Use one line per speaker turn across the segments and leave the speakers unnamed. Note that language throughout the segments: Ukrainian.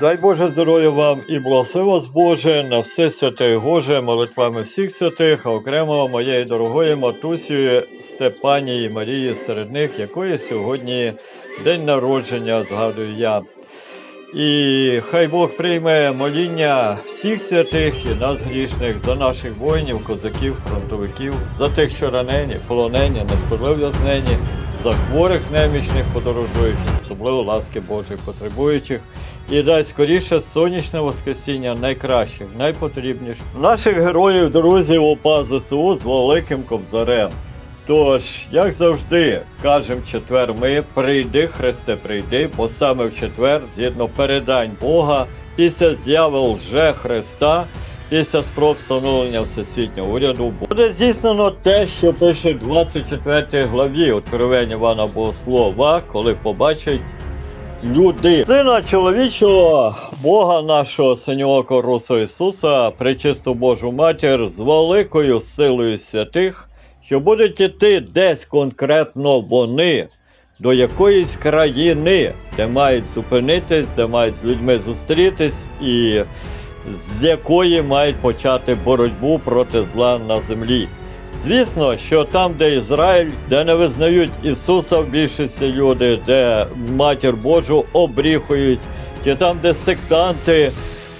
Дай Боже здоров'я вам і благослови вас Боже на все святе і Боже, молитвами всіх святих, а окремо моєї дорогої матусі Степанії Марії серед них, якої сьогодні день народження, згадую я. І хай Бог прийме моління всіх святих і нас грішних за наших воїнів, козаків, фронтовиків, за тих, що ранені, полонені, несправедливо в'язнені, за хворих немічних подорожуючих, особливо ласки Божої потребуючих. І дай скоріше сонячне воскресіння найкращих, найпотрібніших наших героїв, друзів УПА ЗСУ з великим кобзарем. Тож, як завжди, кажемо четвер ми прийди, Христе, прийди, бо саме в четвер, згідно передань Бога, після з'яви лже Христа, після спроб встановлення всесвітнього уряду, буде здійснено те, що пише в 24 главі Откровення Івана Богослова, коли побачать люди. Сина чоловічого, Бога нашого синього Русу Ісуса, пречисту Божу матір з великою силою святих, що будуть іти десь конкретно вони до якоїсь країни, де мають зупинитись, де мають з людьми зустрітись, і з якої мають почати боротьбу проти зла на землі. Звісно, що там, де Ізраїль, де не визнають Ісуса в більшості люди, де матір Божу обріхують, чи там, де сектанти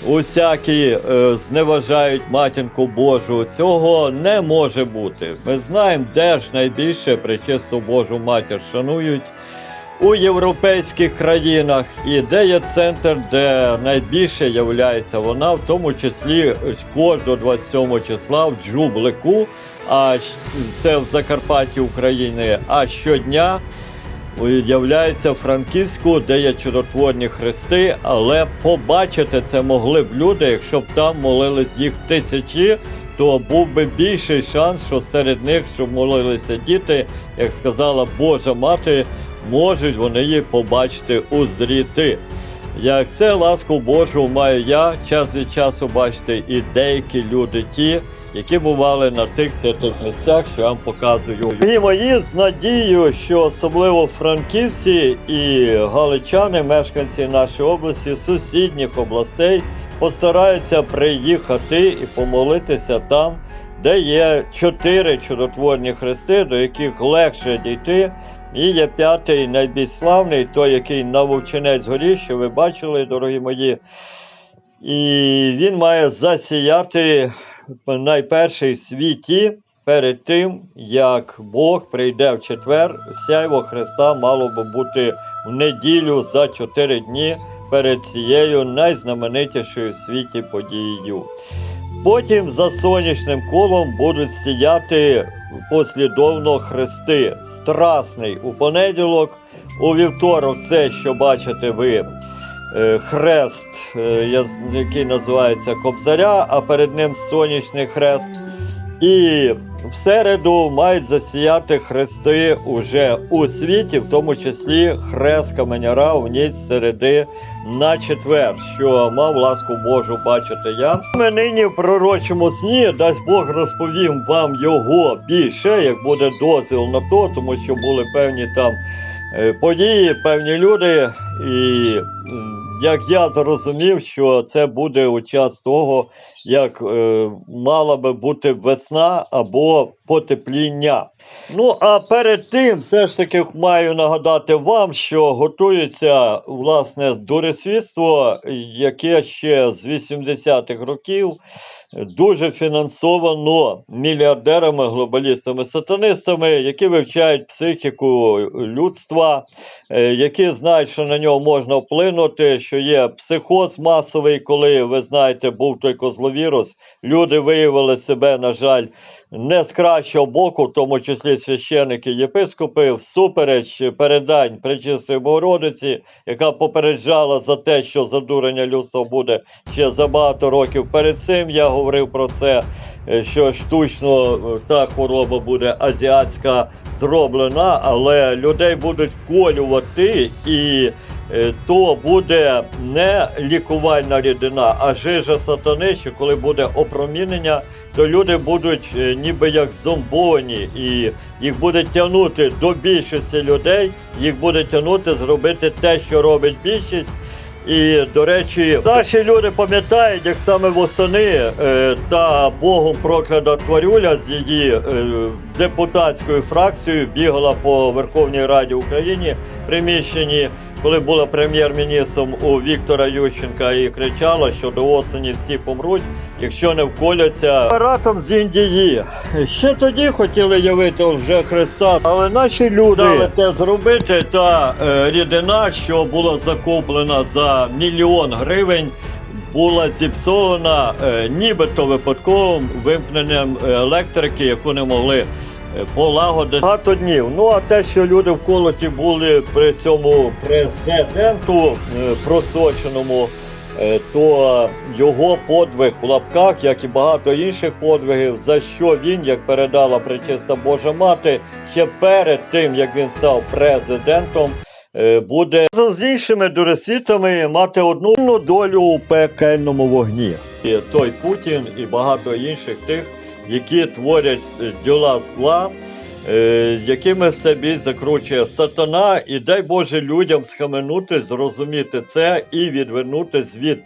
усякі е, зневажають матінку Божу, цього не може бути. Ми знаємо, де ж найбільше пречисту Божу матір шанують. У європейських країнах і де є центр, де найбільше являється вона, в тому числі кожного 27 числа в Джублику, а це в Закарпатті України. А щодня являється в Франківську, де є чудотворні хрести, але побачити це могли б люди, якщо б там молились їх тисячі. То був би більший шанс, що серед них, щоб молилися діти, як сказала Божа мати, можуть вони її побачити, узріти. Як це ласку Божу маю я час від часу бачити і деякі люди ті, які бували на тих святих місцях, що я вам показую. І мої з надією, що особливо франківці і галичани, мешканці нашої області, сусідніх областей, постараються приїхати і помолитися там, де є чотири чудотворні хрести, до яких легше дійти. І є п'ятий найбільш славний, той, який на Вовчинець горі, що ви бачили, дорогі мої. І він має засіяти найперший світі перед тим, як Бог прийде в четвер. Сяйво Христа мало би бути в неділю за чотири дні перед цією найзнаменитішою в світі подією. Потім за сонячним колом будуть сіяти послідовно хрести. Страсний у понеділок, у вівторок це, що бачите ви, хрест, е, я з- який називається Кобзаря, а перед ним сонячний хрест. І в середу мають засіяти хрести уже у світі, в тому числі хрест каменяра в ніч середи на четвер, що мав ласку Божу бачити я. Ми нині в пророчому сні, дасть Бог розповім вам його більше, як буде дозвіл на то, тому що були певні там е, події, певні люди. І як я зрозумів, що це буде у час того, як е, мала би бути весна або потепління. Ну а перед тим, все ж таки маю нагадати вам, що готується власне дуресвітство, яке ще з 80-х років дуже фінансовано мільярдерами, глобалістами, сатанистами, які вивчають психіку людства, е, які знають, що на нього можна вплинути, що є психоз масовий, коли ви знаєте, був той козловірус. Люди виявили себе, на жаль, не з кращого боку, в тому числі священики єпископи, всупереч передань Пречистої Богородиці, яка попереджала за те, що задурення людства буде ще за багато років перед цим. Я говорив про це, е, що штучно е, та хвороба буде азіатська зроблена, але людей будуть колювати і. е, То буде не лікувальна рідина, а жижа сатани, що коли буде опромінення, то люди будуть е, ніби як зомбовані, і їх буде тягнути до більшості людей, їх буде тягнути зробити те, що робить більшість. І, до речі, наші люди пам'ятають, як саме восени е, та Богом проклята тварюля з її е, депутатською фракцією бігала по Верховній Раді України приміщенні, коли була прем'єр-міністром у Віктора Ющенка і кричала, що до осені всі помруть, якщо не вколяться разом з Індії. Ще тоді хотіли явити вже Христа, але наші люди дали те зробити. Та е, рідина, що була закуплена за мільйон гривень. Була зіпсована е, нібито випадковим вимкненням електрики, яку не могли е, полагодити багато днів. Ну а те, що люди вколоті були при цьому президенту е, просоченому, то його подвиг в лапках, як і багато інших подвигів, за що він, як передала Пречиста Божа Мати, ще перед тим як він став президентом. Е, Буде з іншими дуресвітами мати одну долю у пекельному вогні. І той Путін і багато інших тих, які творять діла зла, е, якими все більш закручує сатана, і дай Боже людям схаменути, зрозуміти це і відвернутись від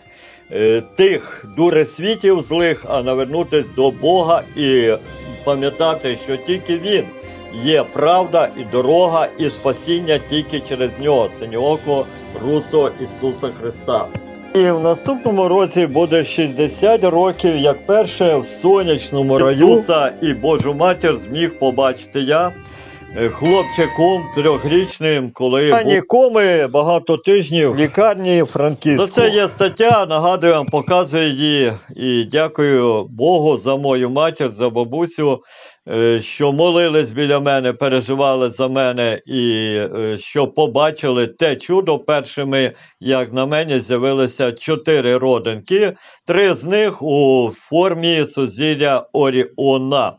е, тих дуресвітів злих, а навернутись до Бога і пам'ятати, що тільки Він є правда і дорога, і спасіння тільки через нього, синьооко Русо Ісуса Христа. І в наступному році буде 60 років, як перше в сонячному раю Ісуса і Божу матір зміг побачити я. е, Хлопчиком трьохрічним, коли був коми багато тижнів в лікарні Франківську. За це є стаття, нагадую вам, показую її. І дякую Богу за мою матір, за бабусю, що молились біля мене, переживали за мене і е, що побачили те чудо першими, як на мені з'явилися чотири родинки, три з них у формі сузір'я Оріона,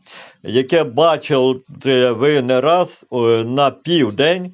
яке бачили ви не раз е, на південь.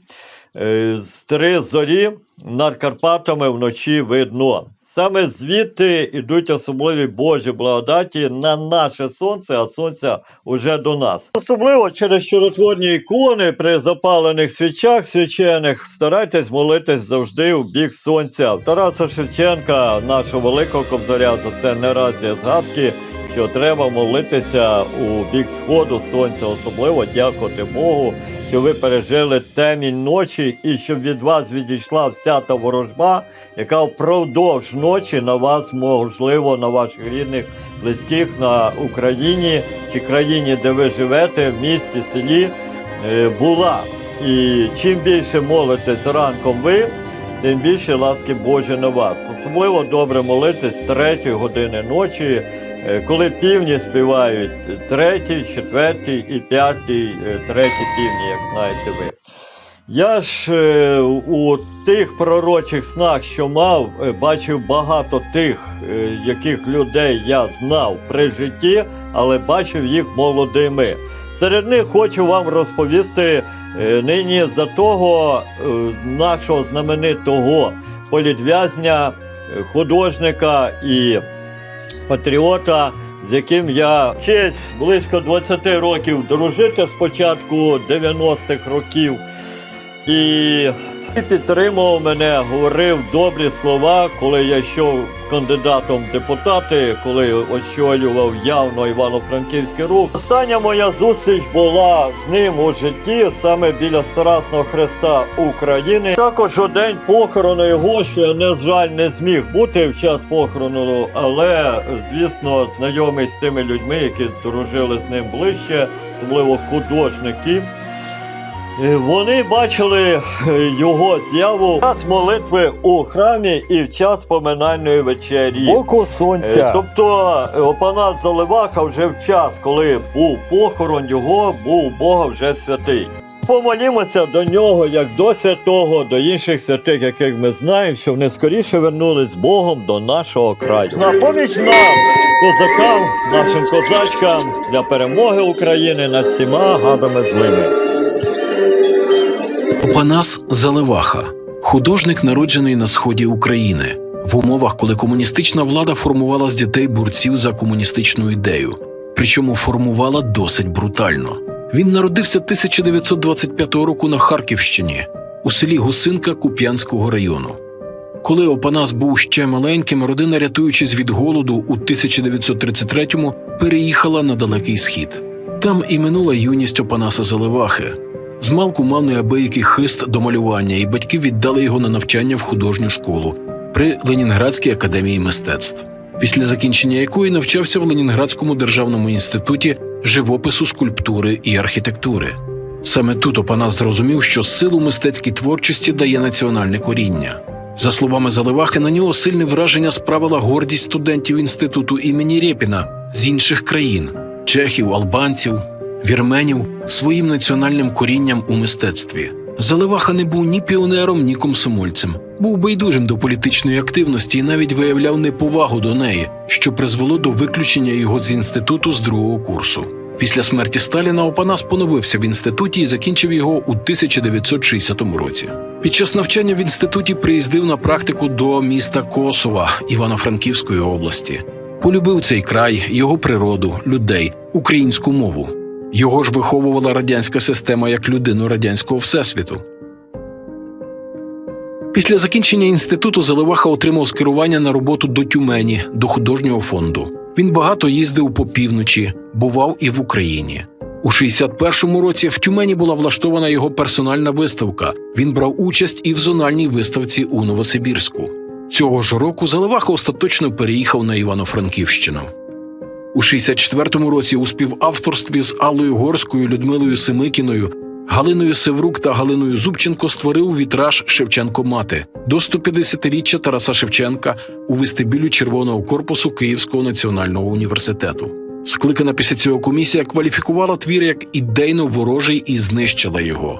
Е, З три зорі над Карпатами вночі видно. Саме звідти йдуть особливі Божі благодаті на наше сонце, а сонця уже до нас. Особливо через чудотворні ікони при запалених свічах свячених старайтесь молитись завжди у бік сонця. Тараса Шевченка, нашого великого кобзаря, за це не раз є згадки. Що треба молитися у бік сходу сонця, особливо дякувати Богу, що ви пережили темінь ночі і щоб від вас відійшла вся та ворожба, яка впродовж ночі на вас, можливо, на ваших рідних, близьких на Україні чи країні, де ви живете, в місті, селі, е, була. І чим більше молитесь ранком ви, тим більше ласки Божі на вас. Особливо добре молитись третьої години ночі. Е, Коли півні співають третій, четвертій і п'ятій, е, треті півні, як знаєте ви. Я ж е, у тих пророчих снах, що мав, бачив багато тих, яких людей я знав при житті, але бачив їх молодими. Серед них хочу вам розповісти нині за того нашого знаменитого політв'язня, художника і патріота, з яким я честь близько 20 років дружити з початку 90-х років. І підтримував мене, говорив добрі слова, коли я йшов кандидатом в депутати, коли очолював явно Івано-Франківський рух. Остання моя зустріч була з ним у житті саме біля Старасного Хреста України. Також у день похорону його, що я на жаль не зміг бути в час похорону, але звісно знайомий з тими людьми, які дружили з ним ближче, особливо художники. Е, Вони бачили е, його з'яву в час молитви у храмі і в час поминальної вечері.
З боку сонця.
Е, Тобто опанат Заливаха вже в час, коли був похорон його, був Бога вже святий. Помолімося до нього, як до святого, до інших святих, яких ми знаємо, щоб вони скоріше вернулись з Богом до нашого краю. На поміч нам, козакам, нашим козачкам для перемоги України над всіма гадами злими.
Опанас Заливаха, художник, народжений на сході України, в умовах, коли комуністична влада формувала з дітей борців за комуністичну ідею, причому формувала досить брутально. Він народився 1925 року на Харківщині у селі Гусинка Куп'янського району. Коли Опанас був ще маленьким, родина, рятуючись від голоду, у 1933-му переїхала на далекий схід. Там і минула юність Опанаса Заливахи. Змалку мав неабиякий хист до малювання, і батьки віддали його на навчання в художню школу при Ленінградській академії мистецтв, після закінчення якої навчався в Ленінградському державному інституті живопису, скульптури і архітектури. Саме тут Опанас зрозумів, що силу мистецькій творчості дає національне коріння. За словами Заливахи, на нього сильне враження справила гордість студентів інституту імені Рєпіна з інших країн чехів, албанців, вірменів своїм національним корінням у мистецтві. Заливаха не був ні піонером, ні комсомольцем, був байдужим до політичної активності і навіть виявляв неповагу до неї, що призвело до виключення його з інституту з другого курсу. Після смерті Сталіна Опанас поновився в інституті і закінчив його у 1960 році. Під час навчання в інституті приїздив на практику до міста Косова Івано-Франківської області. Полюбив цей край, його природу, людей, українську мову. Його ж виховувала радянська система як людину радянського всесвіту. Після закінчення інституту Заливаха отримав скерування на роботу до Тюмені, до художнього фонду. Він багато їздив по півночі, бував і в Україні. У 61-му році в Тюмені була влаштована його персональна виставка. Він брав участь і в зональній виставці у Новосибірську. Цього ж року Заливаха остаточно переїхав на Івано-Франківщину. У 64-му році у співавторстві з Аллою Горською, Людмилою Семикіною, Галиною Севрук та Галиною Зубченко створив вітраж Шевченко Мати до 150-річчя Тараса Шевченка у вестибюлі Червоного корпусу Київського національного університету. Скликана після цього комісія кваліфікувала твір як ідейно ворожий і знищила його.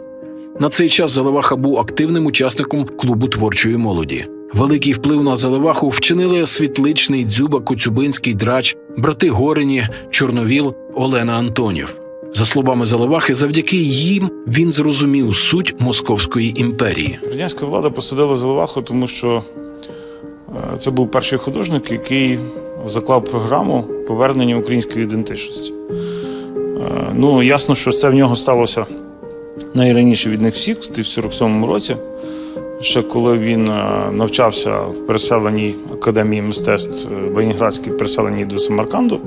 На цей час Заливаха був активним учасником клубу творчої молоді. Великий вплив на Заливаху вчинили Світличний, Дзюба, Коцюбинський, Драч, брати Горині, Чорновіл, Олена Антонів. За словами Заливахи, завдяки їм він зрозумів суть Московської імперії.
Радянська влада посадила Заливаху, тому що е, це був перший художник, який заклав програму повернення української ідентичності. Е, Ну, ясно, що це в нього сталося найраніше від них всіх, в 1947 році. Ще коли він е, навчався в переселеній академії мистецтв е, Ленінградській переселеній до Самарканду,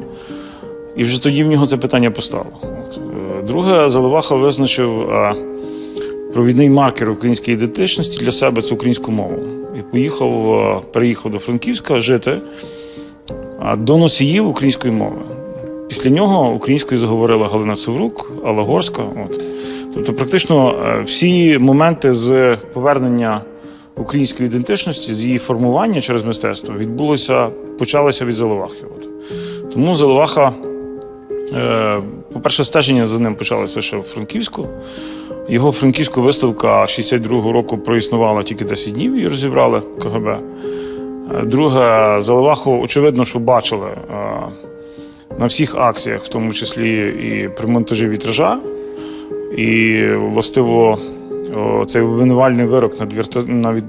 і вже тоді в нього це питання постало. Е, Друге, Заливаха визначив провідний маркер української ідентичності для себе це українську мову. І поїхав, переїхав до Франківська жити до носіїв української мови. Після нього українською заговорила Галина Севрук, Алла Горська. Тобто, практично е, всі моменти з повернення української ідентичності, з її формування через мистецтво відбулося, почалося від Заливахи. От. Тому Заливаха, е, по-перше, стеження за ним почалося ще в Франківську. Його франківська виставка 62-го року проіснувала тільки 10 днів, її розібрали КГБ. Е, Друге, Заливаху, очевидно, що бачили на всіх акціях, в тому числі і при монтажі вітража. І властиво цей обвинувальний вирок над,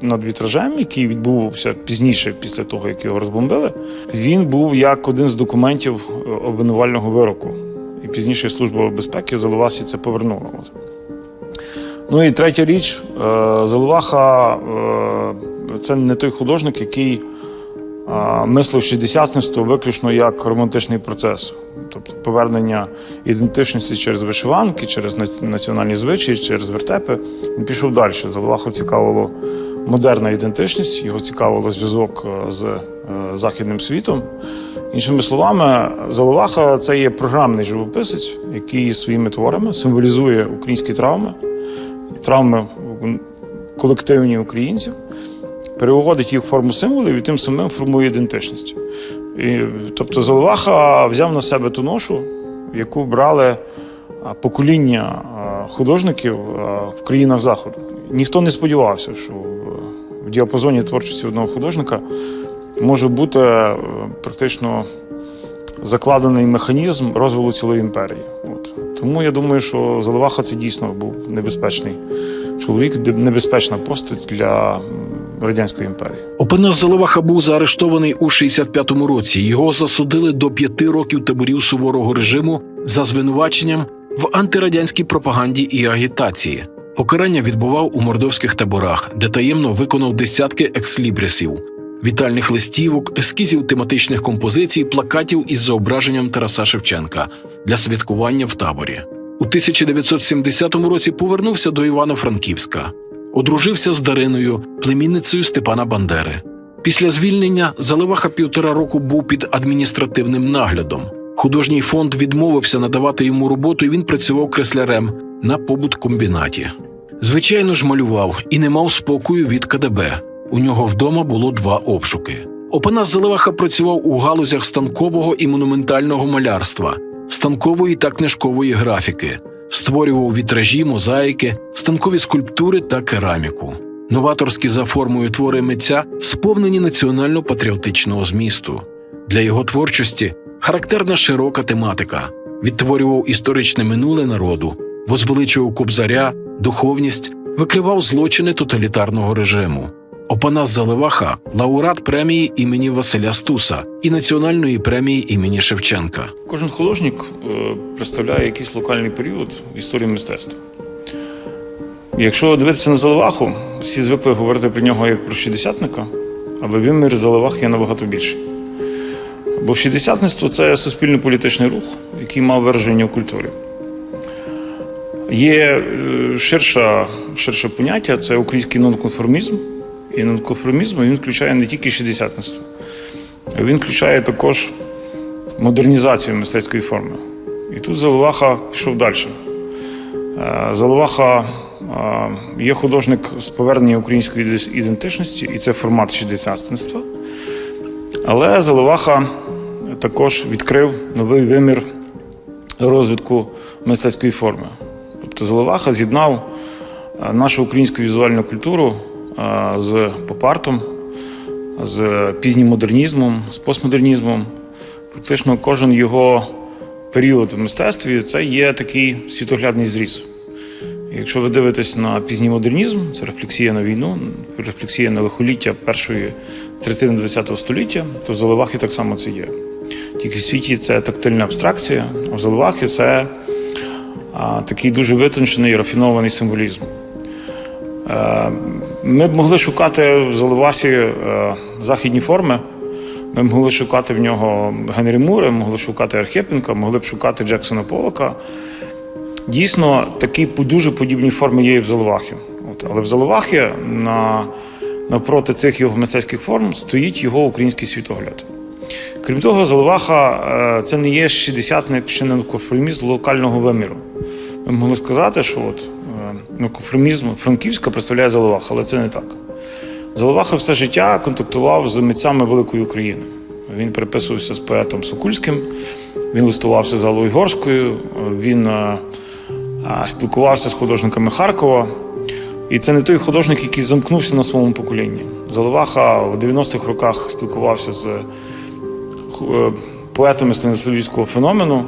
над- вітражем, який відбувався пізніше, після того, як його розбомбили, він був як один з документів е, обвинувального вироку. І пізніше Служба безпеки Заливасі це повернула. Ну і третя річ, е, Заливаха е, це не той художник, який мислив шістдесятництво виключно як романтичний процес. Тобто повернення ідентичності через вишиванки, через національні звичаї, через вертепи. Він пішов далі. Заливаху цікавило модерна ідентичність, його цікавило зв'язок е, з е, західним світом. Іншими словами, Заливаха це є програмний живописець, який своїми творами символізує українські травми, травми колективні українців, переводить їх в форму символів і тим самим формує ідентичність. І, тобто Заливаха взяв на себе ту ношу, яку брали покоління художників в країнах Заходу. Ніхто не сподівався, що в- в діапазоні творчості одного художника може бути е, практично закладений механізм розвилу цілої імперії. От. Тому я думаю, що Заливаха це дійсно був небезпечний чоловік, небезпечна постать для Радянської імперії.
Опанас Заливаха був заарештований у 65-му році. Його засудили до п'яти років таборів суворого режиму за звинуваченням в антирадянській пропаганді і агітації. Покарання відбував у мордовських таборах, де таємно виконав десятки екслібрисів, вітальних листівок, ескізів тематичних композицій, плакатів із зображенням Тараса Шевченка для святкування в таборі. У 1970 році повернувся до Івано-Франківська, одружився з Дариною, племінницею Степана Бандери. Після звільнення Заливаха півтора року був під адміністративним наглядом. Художній фонд відмовився надавати йому роботу, і він працював креслярем на побуткомбінаті. Звичайно ж, малював і не мав спокою від КДБ. У нього вдома було два обшуки. Опанас Заливаха працював у галузях станкового і монументального малярства, станкової та книжкової графіки, створював вітражі, мозаїки, станкові скульптури та кераміку. Новаторські за формою твори митця сповнені національно-патріотичного змісту. Для його творчості характерна широка тематика, відтворював історичне минуле народу, возвеличував кобзаря, духовність, викривав злочини тоталітарного режиму. Опанас Заливаха лауреат премії імені Василя Стуса і національної премії імені Шевченка.
Кожен художник е, представляє якийсь локальний період в історії мистецтва. Якщо дивитися на Заливаху, всі звикли говорити про нього як про шістдесятника, але вимір Заливах є набагато більший. Бо шістдесятництво це суспільно-політичний рух, який мав вираження в культурі. Є е, ширше поняття це український нонконформізм. І нонконформізм він включає не тільки шістдесятництво, він включає також модернізацію мистецької форми. І тут Заливаха пішов далі. Е, Заливаха е, є художник з повернення української ідентичності, і це формат шістдесятництва. Але Заливаха також відкрив новий вимір розвитку мистецької форми. Тобто Заливаха з'єднав е, нашу українську візуальну культуру з поп-артом, з пізнім модернізмом, з постмодернізмом. Практично кожен його період в мистецтві це є такий світоглядний зріз. Якщо ви дивитесь на пізній модернізм, це рефлексія на війну, рефлексія на лихоліття першої третини ХХ століття, то в Заливахі так само це є. Тільки в світі це тактильна абстракція, а в Заливахі це а, такий дуже витончений рафінований символізм. Е, Ми б могли шукати в Заливасі е, західні форми. Ми могли шукати в нього Генрі Мура, могли шукати Архипенка, могли б шукати Джексона Полока. Дійсно, такі дуже подібні форми є і в Заливахі. От, але в Заливахі на, напроти цих його мистецьких форм стоїть його український світогляд. Крім того, Заливаха е, це не є шістдесятник чи не локального виміру. Ми могли сказати, що от, ну, конформізм Франківська представляє Заливаха, але це не так. Заливаха все життя контактував з митцями Великої України. Він переписувався з поетом Сокульським, він листувався з Аллою Горською, він е, е, спілкувався з художниками Харкова. І це не той художник, який замкнувся на своєму поколінні. Заливаха в 90-х роках спілкувався з е, поетами станиславського феномену.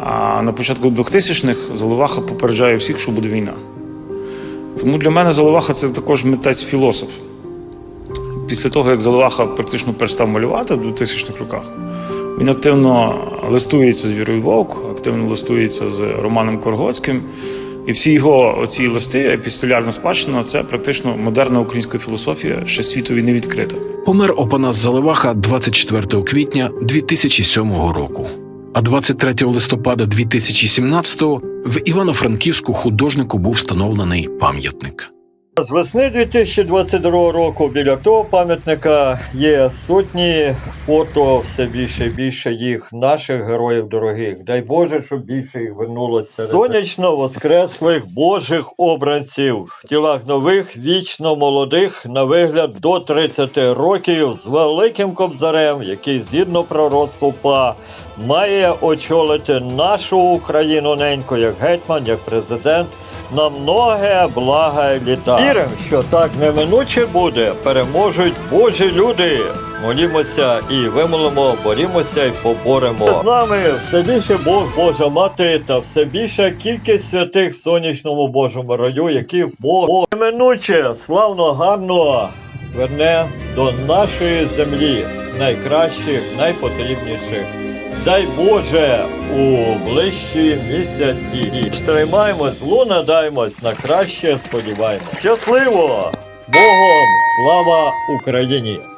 А на початку 2000-х Заливаха попереджає всіх, що буде війна. Тому для мене Заливаха це також митець-філософ. Після того, як Заливаха практично перестав малювати в 2000-х роках, він активно листується з Вірою Вовк, активно листується з Романом Коргоцьким. І всі його оці листи, епістолярна спадщина, це практично модерна українська філософія, ще світові не відкрита.
Помер Опанас Заливаха 24 квітня 2007 року. А 23 листопада 2017 в Івано-Франківську художнику був встановлений пам'ятник.
З весни 2022 року біля того пам'ятника є сотні фото, все більше і більше їх, наших героїв дорогих. Дай Боже, щоб більше їх вернулося. Сонячно воскреслих Божих обранців в тілах нових, вічно молодих, на вигляд до 30 років, з великим кобзарем, який згідно пророцтву ПА має очолити нашу Україну ненько як гетьман, як президент на многе блага літа. Віримо, що так неминуче буде, переможуть Божі люди. Молімося і вимолимо, борімося і поборемо. З нами все більше Бог, Божа мати та все більша кількість святих в сонячному Божому раю, які Бог неминуче, славно, гарно верне до нашої землі найкращих, найпотрібніших дай Боже, у ближчі місяці. Тримаємо зло, надаємось на краще, сподіваємось. Щасливо! З Богом! Слава Україні!